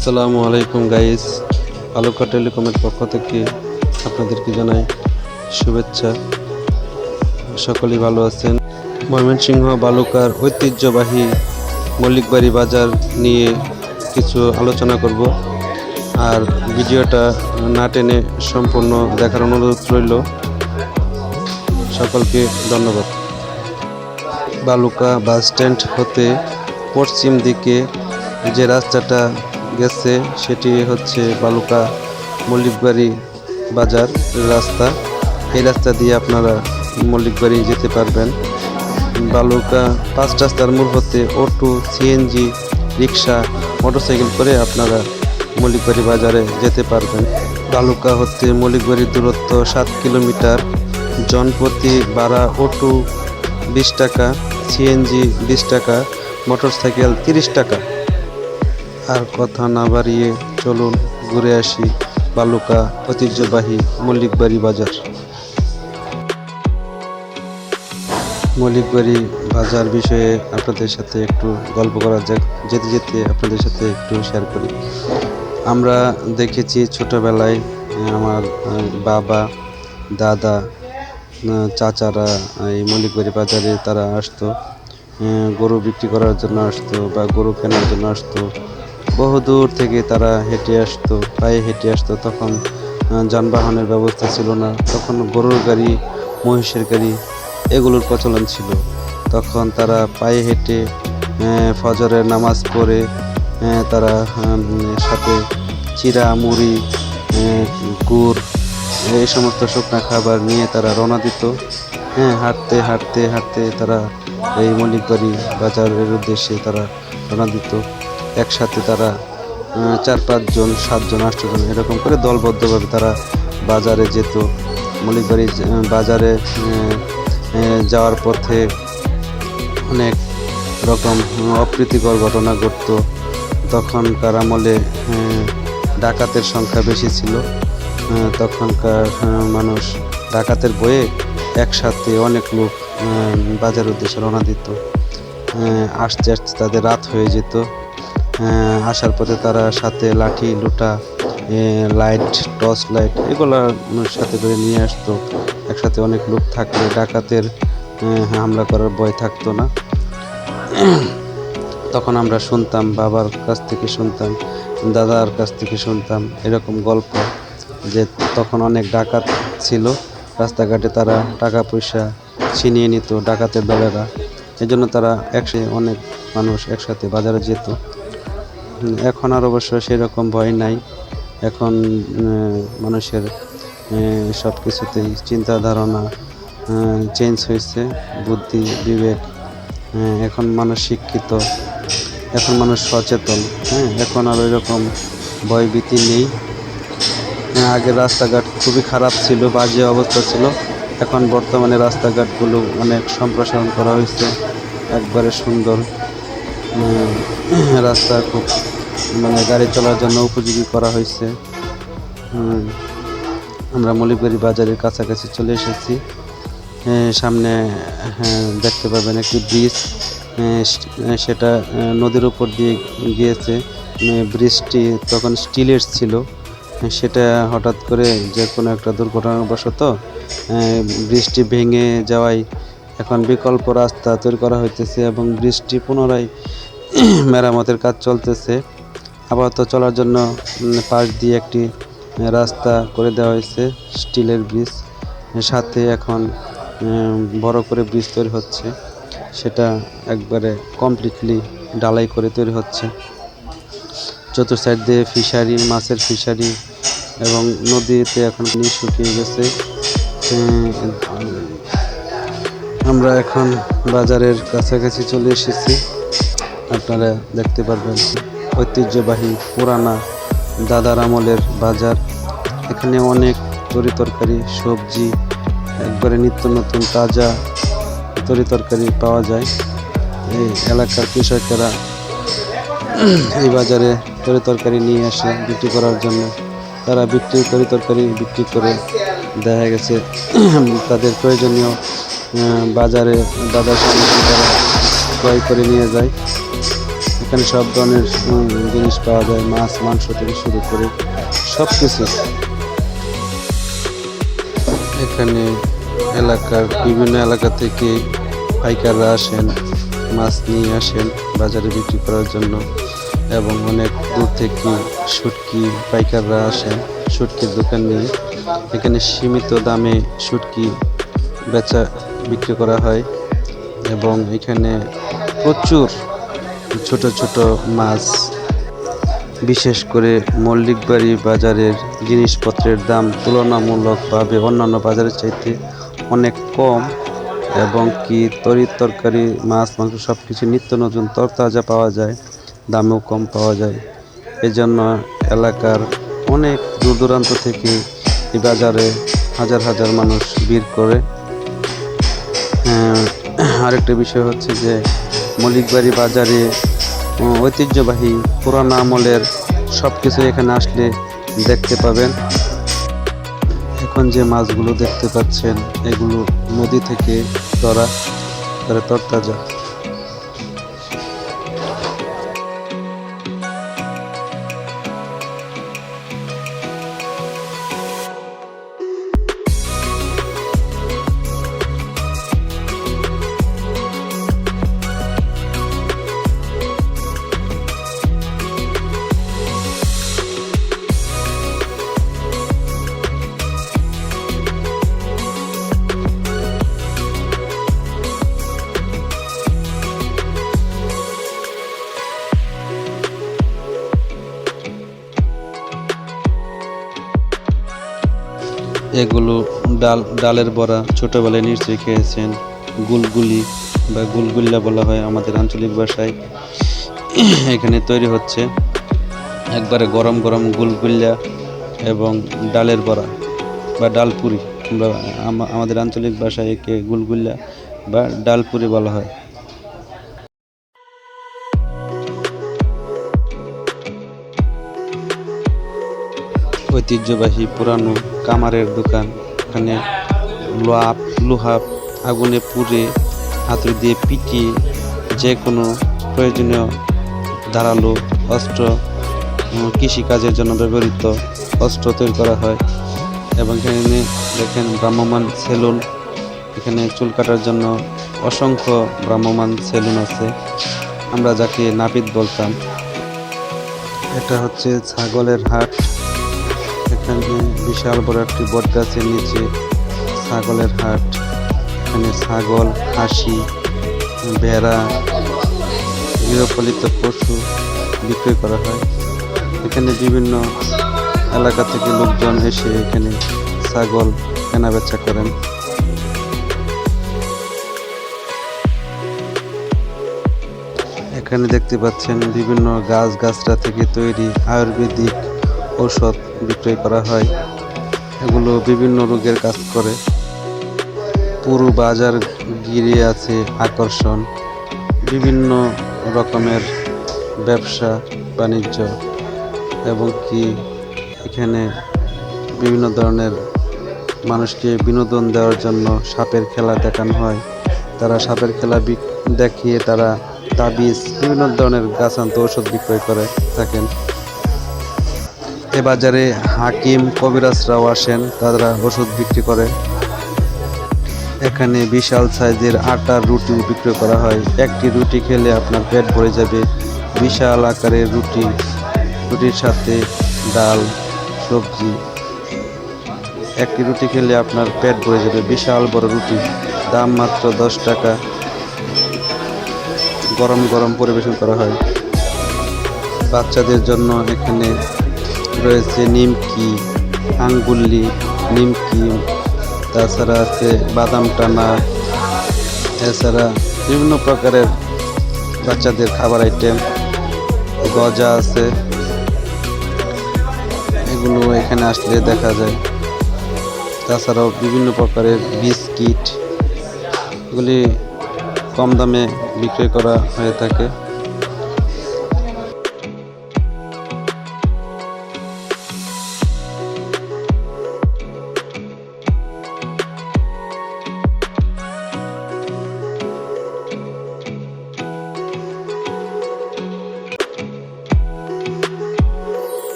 আসসালামু আলাইকুম গাইস আলোকা টেলিকমের পক্ষ থেকে আপনাদেরকে জানাই শুভেচ্ছা। সকলেই ভালো আছেন। ময়মনসিংহ বালুকার ঐতিহ্যবাহী মল্লিকবাড়ি বাজার নিয়ে কিছু আলোচনা করব। আর ভিডিওটা না টেনে সম্পূর্ণ দেখার অনুরোধ রইল। সকলকে ধন্যবাদ। বালুকা বাস স্ট্যান্ড হতে পশ্চিম দিকে যে রাস্তাটা গেছে, সেটি হচ্ছে বালুকা মল্লিকবাড়ি বাজার রাস্তা। এই রাস্তা দিয়ে আপনারা মল্লিকবাড়ি যেতে পারবেন। বালুকা পাঁচ রাস্তার মোড় হতে অটো সিএনজি রিক্সা মোটরসাইকেল করে আপনারা মল্লিকবাড়ি বাজারে যেতে পারবেন। বালুকা হতে মল্লিকবাড়ির দূরত্ব সাত কিলোমিটার। জনপ্রতি ভাড়া অটো বিশ টাকা সিএনজি বিশ টাকা, মোটরসাইকেল তিরিশ টাকা। আর কথা না বাড়িয়ে চলুন ঘুরে আসি বালুকা ঐতিহ্যবাহী মল্লিকবাড়ি বাজার। মল্লিকবাড়ি বাজার বিষয়ে আপনাদের সাথে একটু গল্প করা যাক, যেতে যেতে আপনাদের সাথে একটু শেয়ার করি। আমরা দেখেছি ছোটোবেলায় আমার বাবা, দাদা চাচারা এই মল্লিকবাড়ি বাজারে তারা আসতো। গরু বিক্রি করার জন্য আসতো বা গরু কেনার জন্য আসতো। বহু দূর থেকে তারা হেঁটে আসতো পায়ে হেঁটে আসতো, তখন যানবাহনের ব্যবস্থা ছিল না, তখন গরুর গাড়ি, মহিষের গাড়ি এগুলোর প্রচলন ছিল। তখন তারা পায়ে হেঁটে ফজরের নামাজ পড়ে তারা সাথে চিরা, মুড়ি গুড়, এই সমস্ত শুকনা খাবার নিয়ে তারা রওনা দিত। হ্যাঁ হাঁটতে হাঁটতে হাঁটতে তারা এই মল্লিকবাড়ি বাজারের উদ্দেশ্যে তারা রওনা দিত। একসাথে তারা চার পাঁচজন সাতজন আটজন এরকম করে দলবদ্ধভাবে তারা বাজারে যেত। মল্লিকবাড়ি আহ, বাজারে যাওয়ার পথে অনেক রকম অপ্রীতিকর ঘটনা ঘটতো। তখনকার আমলে ডাকাতের সংখ্যা বেশি ছিল। তখনকার মানুষ ডাকাতের বয়ে একসাথে অনেক লোক বাজার উদ্দেশ্যে রওনা দিত। আসতে আসতে তাদের রাত হয়ে যেত। আসার পথে তারা সাথে লাঠি, লুটা লাইট, টর্চ লাইট এগুলো সাথে করে নিয়ে আসতো। একসাথে অনেক লোক থাকলে ডাকাতের হামলা করার ভয় থাকতো না। তখন আমরা শুনতাম, বাবার কাছ থেকে শুনতাম, দাদার কাছ থেকে শুনতাম এরকম গল্প যে তখন অনেক ডাকাত ছিল। রাস্তাঘাটে তারা টাকা পয়সা ছিনিয়ে নিত ডাকাতের দলেরা। এই জন্য তারা একসাথে অনেক মানুষ একসাথে বাজারে যেত। এখন আর অবশ্য সেরকম ভয় নাই। এখন মানুষের সব কিছুতেই চিন্তা ধারণা চেঞ্জ হয়েছে, বুদ্ধি, বিবেক এখন মানুষ শিক্ষিত, এখন মানুষ সচেতন হ্যাঁ এখন আর ওই রকম ভয়ভীতি নেই। আগের রাস্তাঘাট খুবই খারাপ ছিল, বাজে অবস্থা ছিল, এখন বর্তমানে রাস্তাঘাটগুলো অনেক সম্প্রসারণ করা হয়েছে, একবারে সুন্দর। রাস্তা খুব মানে গাড়ি চলার জন্য উপযোগী করা হয়েছে। আমরা মলিবাড়ি বাজারের কাছাকাছি চলে এসেছি। সামনে হ্যাঁ, দেখতে পাবেন একটি ব্রিজ। সেটা নদীর উপর দিয়ে গিয়েছে। ব্রিজটি তখন স্টিলের ছিল। সেটা হঠাৎ করে যে কোনো একটা দুর্ঘটনাবশত ব্রিজটি ভেঙে যাওয়ায় এখন বিকল্প রাস্তা তৈরি করা হইতেছে এবং ব্রিজটি পুনরায় মেরামতের কাজ চলতেছে। আপাতত চলার জন্য পাশ দিয়ে একটি রাস্তা করে দেওয়া হয়েছে, স্টিলের ব্রিজ। সাথে এখন বড় করে ব্রিজ তৈরি হচ্ছে। সেটা একবারে কমপ্লিটলি ডালাই করে তৈরি হচ্ছে। চতুর সাইড দিয়ে ফিশারি, মাছের ফিশারি এবং নদীতে এখন পানি শুকিয়ে গেছে। আমরা এখন বাজারের কাছাকাছি চলে এসেছি। আপনারা দেখতে পারবেন। ঐতিহ্যবাহী পুরানা দাদার আমলের বাজার। এখানে অনেক তরি তরকারি, সবজি, একবারে নিত্য নতুন তাজা তরি তরকারি পাওয়া যায়। এই এলাকার কৃষকেরা এই বাজারে তরি তরকারি নিয়ে আসে বিক্রি করার জন্য তারা বিক্রি তরি তরকারি বিক্রি করে দেখা গেছে তাদের প্রয়োজনীয় বাজারে দাদার সামগ্রী তারা ক্রয় করে নিয়ে যায়। এখানে সব ধরনের জিনিস পাওয়া যায়, মাছ, মাংস থেকে শুরু করে সব কিছু এখানে এলাকার বিভিন্ন এলাকা থেকে পাইকাররা আসেন, মাছ নিয়ে আসেন বাজারে বিক্রি করার জন্য এবং অনেক দূর থেকে শুটকি পাইকাররা আসেন শুটকির দোকান নিয়ে। এখানে সীমিত দামে শুটকি বেচা, বিক্রি করা হয় এবং এখানে প্রচুর ছোট ছোট মাছ বিশেষ করে মল্লিকবাড়ি বাজারের জিনিসপত্রের দাম তুলনামূলকভাবে অন্যান্য বাজারের চাইতে অনেক কম এবং কি তরি তরকারি মাছ মাংস সব কিছু নিত্য নতুন তরতাজা পাওয়া যায় দামেও কম পাওয়া যায়। এজন্য এলাকার অনেক দূর দূরান্ত থেকে এই বাজারে হাজার হাজার মানুষ ভিড় করে। হ্যাঁ, আরেকটা বিষয় হচ্ছে যে মল্লিকবাড়ি বাজারে ঐতিহ্যবাহী পুরানো আমলের সব কিছু এখানে আসলে দেখতে পাবেন। এখন যে মাছগুলো দেখতে পাচ্ছেন, এগুলো নদী থেকে ধরে, তরতাজা। এগুলো ডাল, ডালের বড়া ছোটোবেলায় নিশ্চয়ই খেয়েছেন। গুলগুলি বা গুলগুল্লা বলা হয় আমাদের আঞ্চলিক ভাষায়। এখানে তৈরি হচ্ছে একবারে গরম গরম গুলগুল্লা এবং ডালের বড়া বা ডালপুরি বা আমাদের আঞ্চলিক ভাষায় একে গুলগুল্লা বা ডালপুরি বলা হয়। ঐতিহ্যবাহী পুরানো কামারের দোকান। এখানে লোহা লোহা আগুনে পুড়ে হাতুড়ি দিয়ে পিটিয়ে যে কোনো প্রয়োজনীয় ধারালো অস্ত্র কৃষিকাজের জন্য ব্যবহৃত অস্ত্র তৈরি করা হয় এবং এখানে দেখেন ভ্রাম্যমান সেলুন। এখানে চুল কাটার জন্য অসংখ্য ভ্রাম্যমান সেলুন আছে। আমরা যাকে নাপিত বলতাম। এটা হচ্ছে ছাগলের হাট। বিশাল বড় একটি বট গাছের নিচে ছাগলের হাট। এখানে ছাগল, হাসি, ভেড়া গৃহপালিত পশু বিক্রয় করা হয়। এখানে বিভিন্ন এলাকা থেকে লোকজন এসে এখানে ছাগল কেনাবেচা করেন। এখানে দেখতে পাচ্ছেন বিভিন্ন গাছ গাছরা থেকে তৈরি আয়ুর্বেদিক ঔষধ বিক্রয় করা হয়। এগুলো বিভিন্ন রোগের কাজ করে। পুরো বাজার ঘিরে আছে আকর্ষণ। বিভিন্ন রকমের ব্যবসা, বাণিজ্য এবং কি এখানে বিভিন্ন ধরনের মানুষকে বিনোদন দেওয়ার জন্য সাপের খেলা দেখানো হয়। তারা সাপের খেলা দেখিয়ে তারা তাবিজ বিভিন্ন ধরনের গাছান্ত ওষুধ বিক্রয় করে থাকেন। এ বাজারে হাকিম কবিরাজরাও আসেন, তারা ওষুধ বিক্রি করে। এখানে বিশাল সাইজের আটার রুটি বিক্রি করা হয়। একটি রুটি খেলে আপনার পেট ভরে যাবে। বিশাল আকারের রুটি, রুটির সাথে ডাল, সবজি। একটি রুটি খেলে আপনার পেট ভরে যাবে। বিশাল বড় রুটি, দাম মাত্র দশ টাকা। গরম গরম পরিবেশন করা হয়। বাচ্চাদের জন্য এখানে রয়েছে নিমকি আঙ্গুল্লি নিমকি, তাছাড়া আছে বাদাম টানা, এছাড়া বিভিন্ন প্রকারের বাচ্চাদের খাবার আইটেম গজা আছে। এগুলো এখানে আসলে দেখা যায়। তাছাড়াও বিভিন্ন প্রকারের বিস্কিট, এগুলি কম দামে বিক্রয় করা হয়ে থাকে।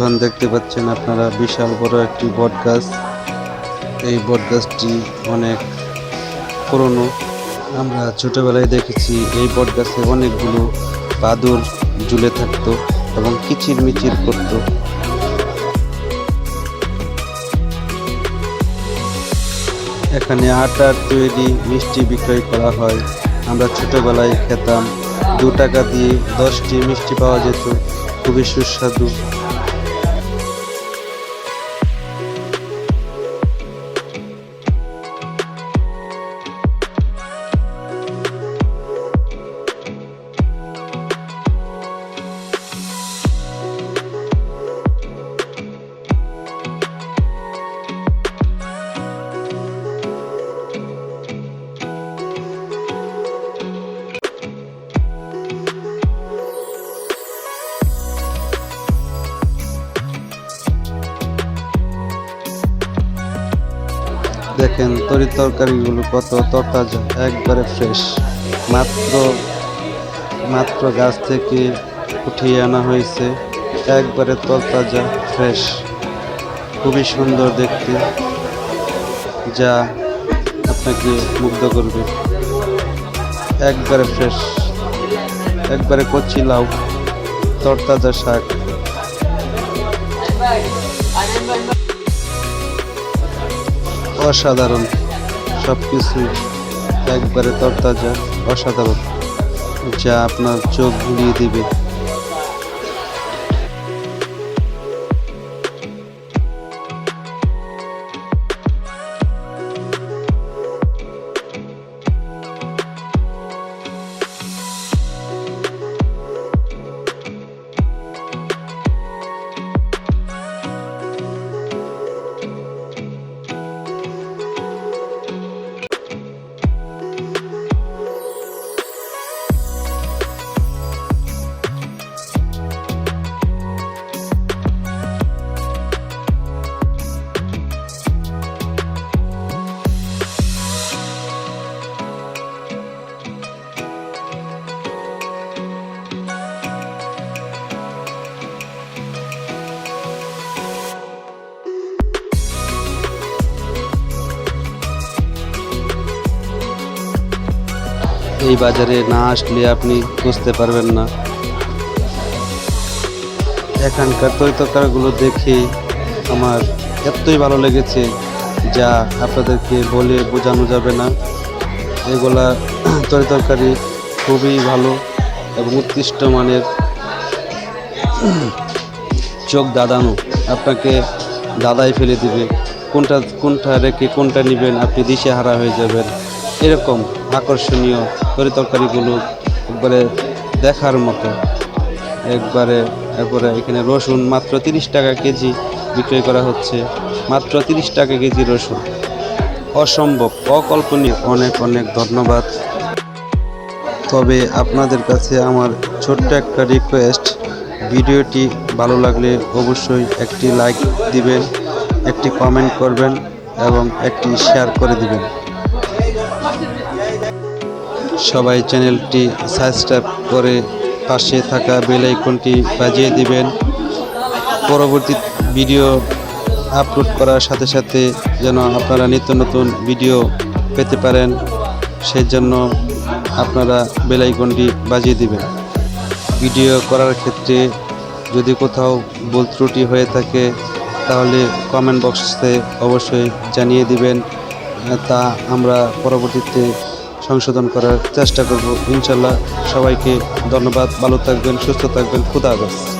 এখন দেখতে পাচ্ছেন আপনারা বিশাল বড় একটি বট গাছ। এই বট গাছটি অনেক পুরনো। আমরা ছোটবেলায় দেখেছি এই বট গাছে অনেকগুলো বাদুর ঝুলে থাকতো এবং কিচির মিচির করতো। এখানে আটার তৈরি মিষ্টি বিক্রয় করা হয়। আমরা ছোটবেলায় খেতাম। দু টাকা দিয়ে দশটি মিষ্টি পাওয়া যেত। খুবই সুস্বাদু। দেখেন, তরি তরকারিগুলো কত তরতাজা, একবারে ফ্রেশ মাত্র মাত্র গাছ থেকে উঠিয়ে আনা হয়েছে, একবারে তরতাজা ফ্রেশ খুবই সুন্দর দেখতে, যা আপনাকে মুগ্ধ করবে। একবারে ফ্রেশ একবারে কচি লাউ, তরতাজা শাক। অসাধারণ সব কিছু একবারে তরতাজা অসাধারণ যা আপনার চোখ ঘুরিয়ে দিবে। এই বাজারে না আসলে আপনি বুঝতে পারবেন না। এখানকার তরিতরকারিগুলো দেখে আমার এতই ভালো লেগেছে যা আপনাদেরকে বলে বোঝানো যাবে না। এগুলা তরিতরকারি খুবই ভালো এবং উৎকৃষ্ট মানের। চোখ দাদানো আপনাকে দাদাই ফেলে দিবে। কোনটা কোনটা রেখে কোনটা নেবেন আপনি দিশে হারা হয়ে যাবেন। এরকম আকর্ষণীয় তরি তরকারিগুলো একবারে দেখার মতো। একবারে, এরপরে এখানে রসুন মাত্র তিরিশ টাকা কেজি বিক্রয় করা হচ্ছে। মাত্র তিরিশ টাকা কেজি রসুন। অসম্ভব, অকল্পনীয়, অনেক অনেক ধন্যবাদ। তবে আপনাদের কাছে আমার ছোট্ট একটা রিকোয়েস্ট ভিডিওটি ভালো লাগলে অবশ্যই একটি লাইক দিবেন, একটি কমেন্ট করবেন এবং একটি শেয়ার করে দিবেন। সবাই চ্যানেলটি সাবস্ক্রাইব করে পাশে থাকা বেল আইকনটি বাজিয়ে দিবেন। পরবর্তী ভিডিও আপলোড করার সাথে সাথে যেন আপনারা নিত্য নতুন ভিডিও পেতে পারেন সেই জন্য আপনারা বেল আইকনটি বাজিয়ে দিবেন। ভিডিও করার ক্ষেত্রে যদি কোথাও ভুল ত্রুটি হয়ে থাকে, তাহলে কমেন্ট বক্সে অবশ্যই জানিয়ে দিবেন। তা আমরা পরবর্তীতে সংশোধন করার চেষ্টা করব। ইনশাল্লাহ সবাইকে ধন্যবাদ। ভালো থাকবেন সুস্থ থাকবেন। খুদা হাফেজ।